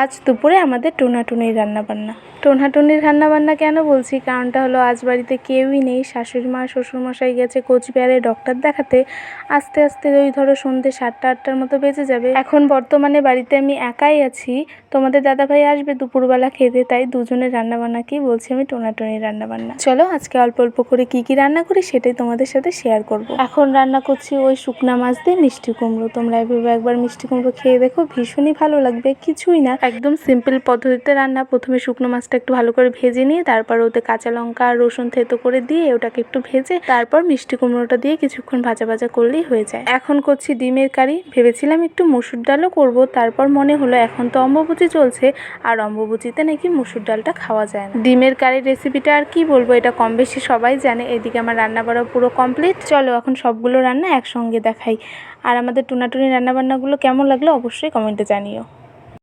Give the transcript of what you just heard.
আজ দুপুরে আমাদের টোনাটুনির রান্নাবান্না। টোনাটুনির রান্নাবান্না কেন বলছি? কারণটা হলো আজ বাড়িতে কেউই নেই। শাশুড়ি মা, শ্বশুরমশাই গেছে কোচবিহারে ডক্টর দেখাতে। আস্তে আস্তে ওই ধরো সন্ধ্যে সাতটা, আটটার মতো বেজে যাবে। এখন বর্তমানে বাড়িতে আমি একাই আছি। তোমাদের দাদাভাই আসবে দুপুরবেলা খেতে, তাই দুজনের রান্নাবান্না কি বলছি আমি টোনাটুনির রান্নাবান্না। চলো আজকে অল্প অল্প করে কি কি রান্না করি সেটাই তোমাদের সাথে শেয়ার করব। এখন রান্না করছি ওই শুকনা মাছ দিয়ে মিষ্টি কুমড়ো। তোমরা এভাবে একবার মিষ্টি কুমড়ো খেয়ে দেখো, ভীষণই ভালো লাগবে, কিছুই না। একদম সিম্পল পদ্ধতিতে রান্না। প্রথমে শুকনো মাছটা একটু ভালো করে ভেজে নিয়ে, তারপর ওতে কাঁচা লঙ্কা আর রসুন থেতো করে দিয়ে ওটাকে একটু ভেজে, তারপর মিষ্টি কুমড়োটা দিয়ে কিছুক্ষণ ভাজা ভাজা করলেই হয়ে যায়। এখন করছি ডিমের কারি। ভেবেছিলাম একটু মুসুর ডালও করব, তারপর মনে হলো এখন তো অম্বুবচি চলছে, আর অম্বুবচিতে নাকি মুসুর ডালটা খাওয়া যায় না। ডিমের কারির রেসিপিটা আর কি বলব, এটা কম বেশি সবাই জানে, এদিকে আমার রান্না বাড়া পুরো কমপ্লিট চলো এখন সবগুলো রান্না একসঙ্গে দেখাই। আর আমাদের টুনাটুনি রান্নাবান্নাগুলো কেমন লাগল অবশ্যই কমেন্টে জানিও।